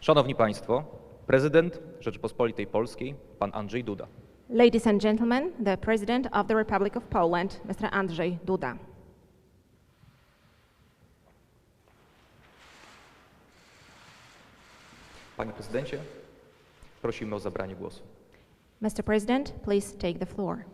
Szanowni Państwo, prezydent Rzeczypospolitej Polskiej, pan Andrzej Duda. Ladies and gentlemen, the President of the Republic of Poland, Mr. Andrzej Duda. Panie prezydencie, prosimy o zabranie głosu. Mr. President, please take the floor.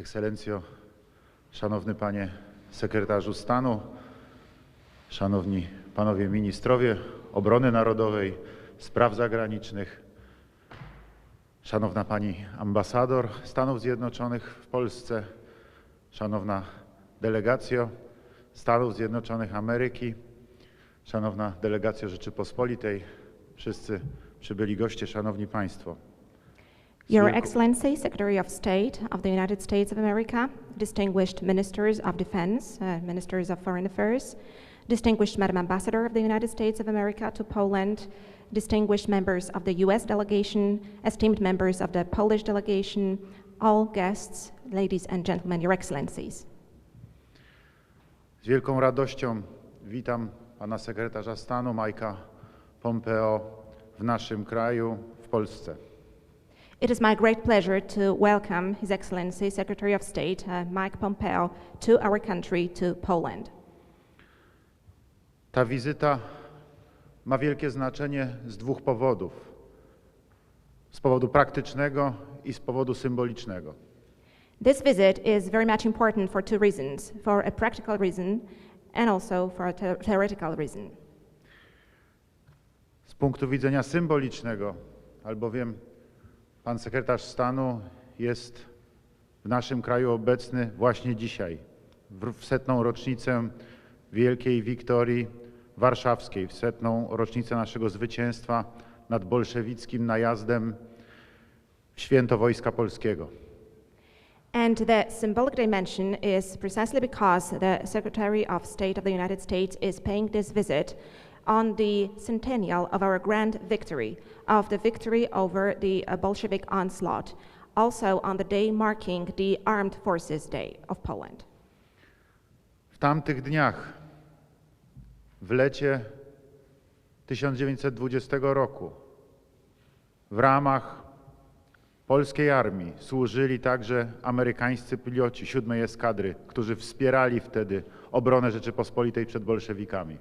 Ekscelencjo, szanowny panie sekretarzu stanu, szanowni panowie ministrowie obrony narodowej, spraw zagranicznych, szanowna pani ambasador Stanów Zjednoczonych w Polsce, szanowna delegacjo Stanów Zjednoczonych Ameryki, szanowna delegacjo Rzeczypospolitej, wszyscy przybyli goście, szanowni państwo. Your Excellency, Secretary of State of the United States of America, distinguished ministers of defense, uh, ministers of foreign affairs, distinguished Madam Ambassador of the United States of America to Poland, distinguished members of the U.S. delegation, esteemed members of the Polish delegation, all guests, ladies and gentlemen, Your Excellencies. Z wielką radością witam pana sekretarza stanu Majka Pompeo w naszym kraju, w Polsce. It is my great pleasure to welcome His Excellency Secretary of State uh, Mike Pompeo to our country, to Poland. Ta wizyta ma wielkie znaczenie z dwóch powodów. Z powodu praktycznego i z powodu symbolicznego. This visit is very much important for two reasons for a practical reason and also for a the- theoretical reason. Z punktu widzenia symbolicznego, albowiem pan sekretarz stanu jest w naszym kraju obecny właśnie dzisiaj, w setną rocznicę Wielkiej Wiktorii Warszawskiej, w setną rocznicę naszego zwycięstwa nad bolszewickim najazdem w święto Wojska Polskiego. And the symbolic dimension is precisely because the Secretary of State of the United States is paying this visit on the centennial of our grand victory, of the victory over the uh, Bolshevik onslaught, also on the day marking the Armed Forces Day of Poland. W tamtych dniach, w lecie 1920 roku, w ramach polskiej armii służyli także amerykańscy piloci siódmej eskadry, którzy wspierali wtedy obronę Rzeczypospolitej przed bolszewikami.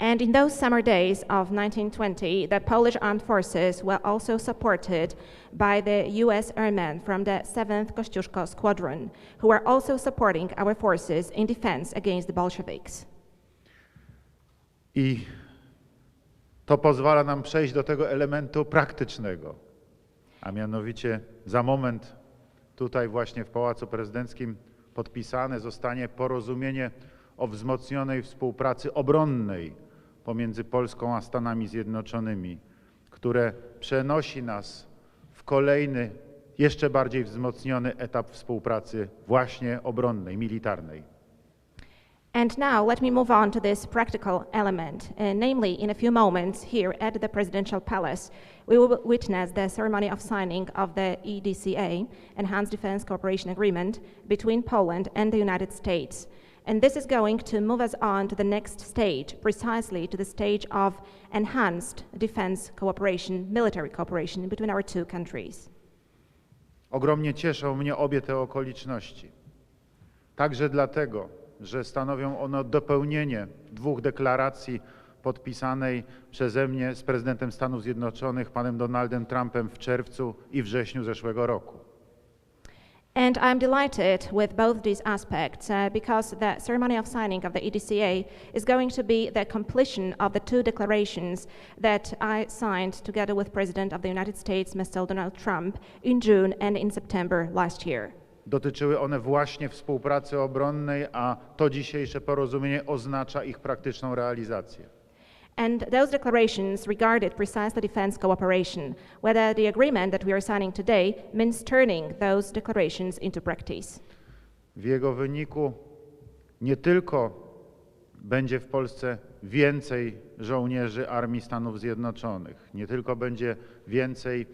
And in those summer days of 1920, the Polish armed forces were also supported by the US airmen from the 7th Kościuszko Squadron, who were also supporting our forces in defense against the Bolsheviks. I to pozwala nam przejść do tego elementu praktycznego, a mianowicie za moment tutaj właśnie w Pałacu Prezydenckim podpisane zostanie porozumienie o wzmocnionej współpracy obronnej pomiędzy Polską a Stanami Zjednoczonymi, które przenosi nas w kolejny, jeszcze bardziej wzmocniony etap współpracy właśnie obronnej, militarnej. And now let me move on to this practical element. Uh, namely, in a few moments here at the Presidential Palace, we will witness the ceremony of signing of the EDCA, Enhanced Defense Cooperation Agreement, between Poland and the United States. And this is going to move us on to the next stage, precisely to the stage of enhanced defense cooperation, military cooperation between our two countries. Ogromnie cieszą mnie obie te okoliczności. Także dlatego, że stanowią one dopełnienie dwóch deklaracji podpisanej przeze mnie z prezydentem Stanów Zjednoczonych, panem Donaldem Trumpem w czerwcu i wrześniu zeszłego roku. And I'm delighted with both these aspects uh, because the ceremony of signing of the EDCA is going to be the completion of the two declarations that I signed together with President of the United States, Mr. Donald Trump, in June and in September last year. Dotyczyły one właśnie współpracy obronnej, a to dzisiejsze porozumienie oznacza ich praktyczną realizację. And those declarations regarded precisely defense cooperation, whether the agreement that we are signing today means turning those declarations into practice. W jego wyniku nie tylko będzie w Polsce więcej żołnierzy Armii Stanów Zjednoczonych, nie tylko będzie więcej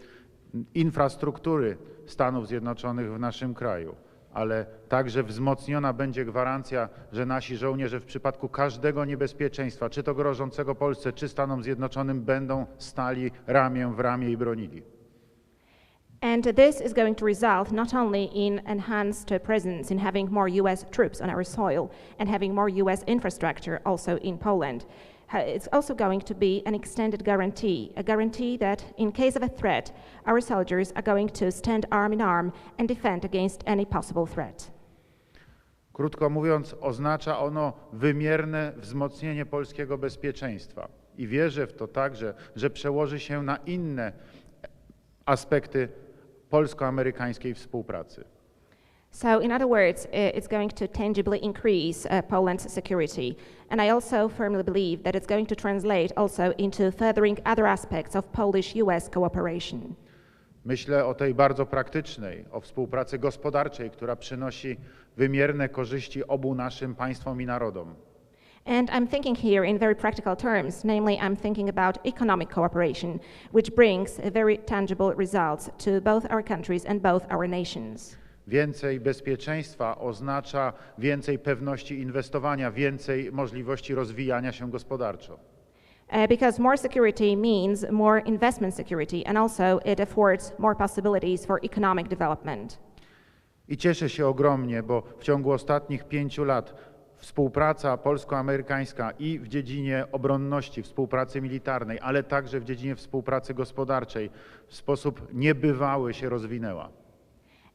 infrastruktury Stanów Zjednoczonych w naszym kraju, ale także wzmocniona będzie gwarancja, że nasi żołnierze w przypadku każdego niebezpieczeństwa, czy to grożącego Polsce, czy Stanom Zjednoczonym, będą stali ramię w ramię i bronili. And this is going to result not only in enhanced presence, in having more US troops on our soil, and having more US infrastructure also in Poland. It's also going to be an extended guarantee, a guarantee that in case of a threat, our soldiers are going to stand arm in arm and defend against any possible threat. Krótko mówiąc, oznacza ono wymierne wzmocnienie polskiego bezpieczeństwa. I wierzę w to także, że przełoży się na inne aspekty polsko-amerykańskiej współpracy. So, in other words, it's going to tangibly increase uh, Poland's security. And I also firmly believe that it's going to translate also into furthering other aspects of Polish US cooperation. Myślę o tej bardzo praktycznej, o współpracy gospodarczej, która przynosi wymierne korzyści obu naszym państwom i narodom. And I'm thinking here in very practical terms, namely, I'm thinking about economic cooperation, which brings very tangible results to both our countries and both our nations. Więcej bezpieczeństwa oznacza więcej pewności inwestowania, więcej możliwości rozwijania się gospodarczo. Uh, because more security means more investment security, and also it affords more possibilities for economic development. I cieszę się ogromnie, bo w ciągu ostatnich pięciu lat współpraca polsko-amerykańska i w dziedzinie obronności, współpracy militarnej, ale także w dziedzinie współpracy gospodarczej w sposób niebywały się rozwinęła.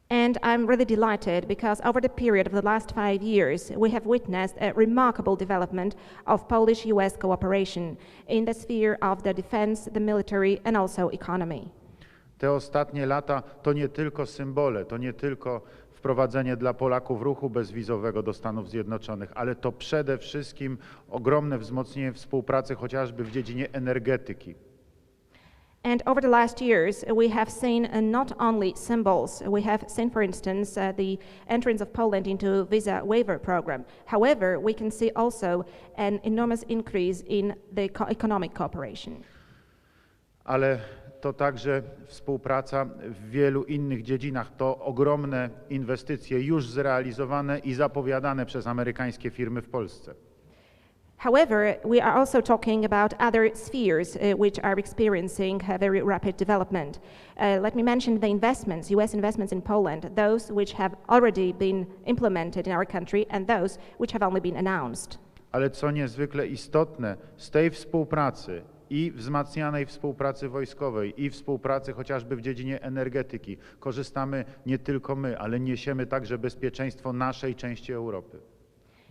And I'm really delighted because over the period of the last five years, we have witnessed a remarkable development of Polish US cooperation in the sphere of the defense, the military, and also economy. Te ostatnie lata to nie tylko symbole, to nie tylko wprowadzenie dla Polaków ruchu bezwizowego do Stanów Zjednoczonych, ale to przede wszystkim ogromne wzmocnienie współpracy chociażby w dziedzinie energetyki. And over the last years, we have seen uh, not only symbols, we have seen, for instance, uh, the entrance of Poland into visa waiver program. However, we can see also an enormous increase in the co- economic cooperation. ale to także współpraca w wielu innych dziedzinach. To ogromne inwestycje już zrealizowane i zapowiadane przez amerykańskie firmy w Polsce. However, we are also talking about other spheres uh, which are experiencing a very rapid development. Uh, let me mention the investments, US investments in Poland, those which have already been implemented in our country and those which have only been announced. Ale co niezwykle istotne, z tej współpracy i wzmacnianej współpracy wojskowej i współpracy chociażby w dziedzinie energetyki korzystamy nie tylko my, ale niesiemy także bezpieczeństwo naszej części Europy.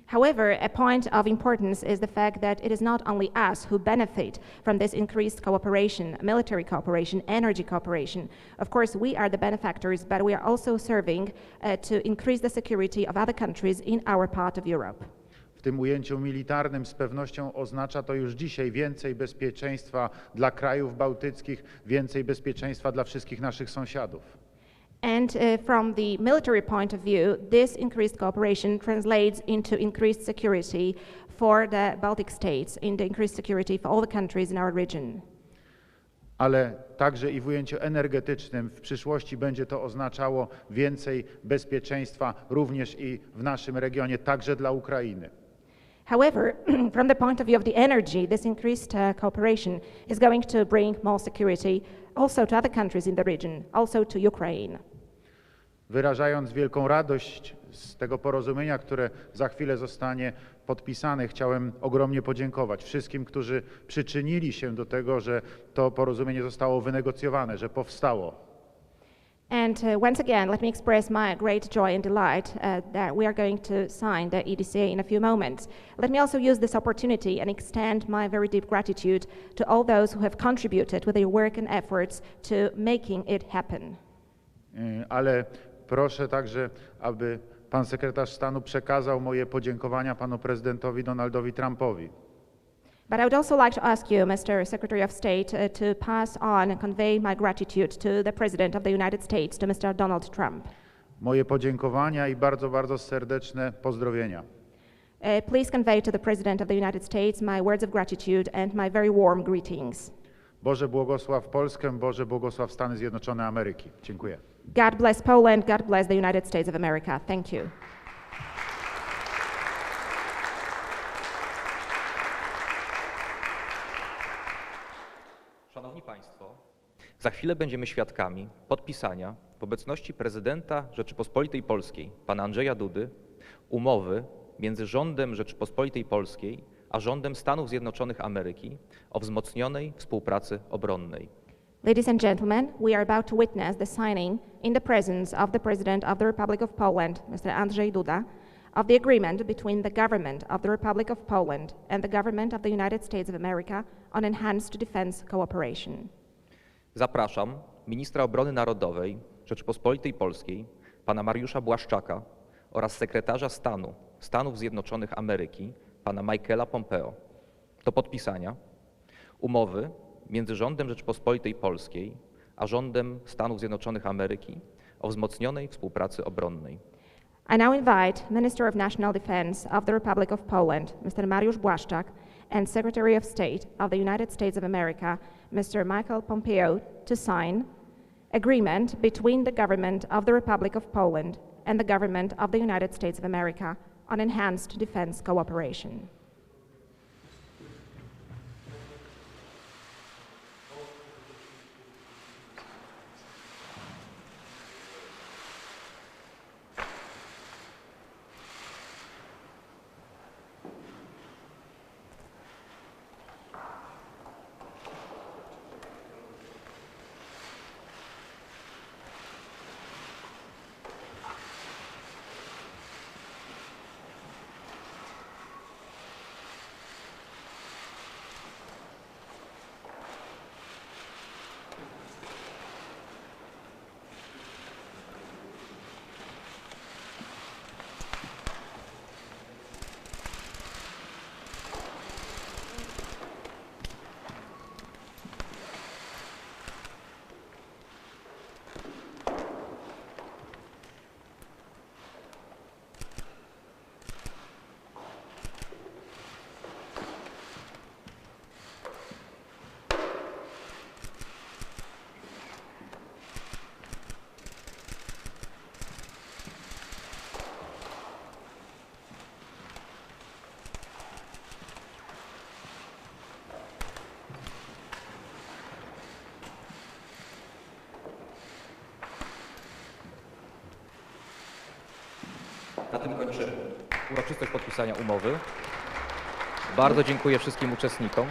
However, a point of importance is the fact that it is not only us who benefit from this increased cooperation, military cooperation, energy cooperation. Of course, we are the benefactors, but we are also serving uh, to increase the security of other countries in our part of Europe. W tym ujęciu militarnym z pewnością oznacza to już dzisiaj więcej bezpieczeństwa dla krajów bałtyckich, więcej bezpieczeństwa dla wszystkich naszych sąsiadów. And uh, from the military point of view, this increased cooperation translates into increased security for the Baltic states, in the increased security for all the countries in our region. Ale także i w ujęciu energetycznym w przyszłości będzie to oznaczało więcej bezpieczeństwa również i w naszym regionie, także dla Ukrainy. However, from the point of view of the energy, this increased uh, cooperation is going to bring more security also to other countries in the region, also to Ukraine. Wyrażając wielką radość z tego porozumienia, które za chwilę zostanie podpisane, chciałem ogromnie podziękować wszystkim, którzy przyczynili się do tego, że to porozumienie zostało wynegocjowane, że powstało. And uh, once again, let me express my great joy and delight uh, that we are going to sign the EDCA in a few moments. Let me also use this opportunity and extend my very deep gratitude to all those who have contributed with their work and efforts to making it happen. Ale proszę także, aby pan sekretarz stanu przekazał moje podziękowania panu prezydentowi Donaldowi Trumpowi. But I would also like to ask you, Mr. Secretary of State, uh, to pass on and convey my gratitude to the President of the United States, to Mr. Donald Trump. Moje podziękowania i bardzo, bardzo serdeczne pozdrowienia. Uh, please convey to the President of the United States my words of gratitude and my very warm greetings. Boże błogosław Polskę, Boże błogosław Stany Zjednoczone Ameryki. Dziękuję. God bless Poland, God bless the United States of America. Thank you. Za chwilę będziemy świadkami podpisania w obecności prezydenta Rzeczypospolitej Polskiej, pana Andrzeja Dudy, umowy między rządem Rzeczypospolitej Polskiej a rządem Stanów Zjednoczonych Ameryki o wzmocnionej współpracy obronnej. Ladies and gentlemen, we are about to witness the signing, in the presence of the President of the Republic of Poland, Mr. Andrzej Duda, of the agreement between the government of the Republic of Poland and the government of the United States of America on enhanced defense cooperation. Zapraszam ministra obrony narodowej Rzeczypospolitej Polskiej, pana Mariusza Błaszczaka oraz sekretarza stanu Stanów Zjednoczonych Ameryki, pana Michaela Pompeo, do podpisania umowy między rządem Rzeczypospolitej Polskiej a rządem Stanów Zjednoczonych Ameryki o wzmocnionej współpracy obronnej. I now invite Minister of National Defense of the Republic of Poland, Mr. Mariusz Błaszczak, and Secretary of State of the United States of America, Mr. Michael Pompeo, to sign agreement between the government of the Republic of Poland and the government of the United States of America on enhanced defense cooperation. Tym kończymy uroczystość podpisania umowy. Bardzo dziękuję wszystkim uczestnikom.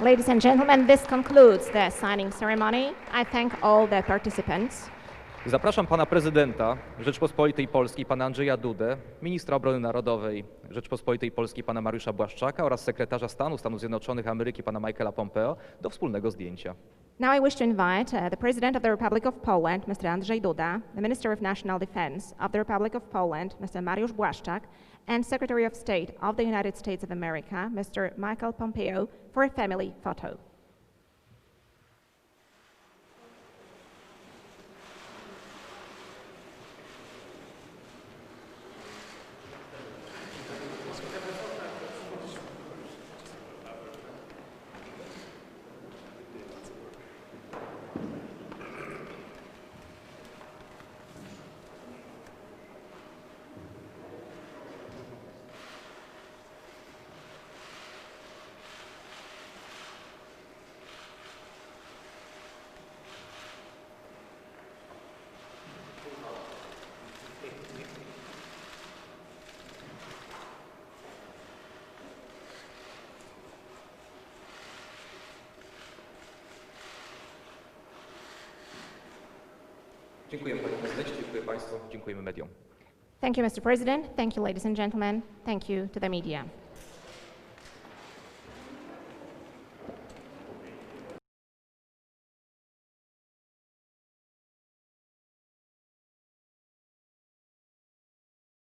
Ladies and gentlemen, this concludes the signing ceremony. I thank all the participants. Zapraszam pana prezydenta Rzeczpospolitej Polskiej, pana Andrzeja Dudę, ministra obrony narodowej Rzeczpospolitej Polskiej, pana Mariusza Błaszczaka oraz sekretarza stanu Stanów Zjednoczonych Ameryki, pana Michaela Pompeo, do wspólnego zdjęcia. Now I wish to invite uh, the President of the Republic of Poland, Mr. Andrzej Duda, the Minister of National Defense of the Republic of Poland, Mr. Mariusz Błaszczak, and Secretary of State of the United States of America, Mr. Michael Pompeo, for a family photo. Dziękuję prezydencie, dziękuję państwu, dziękujemy mediom. Thank you, Mr. President. Thank you, ladies and gentlemen. Thank you to the media.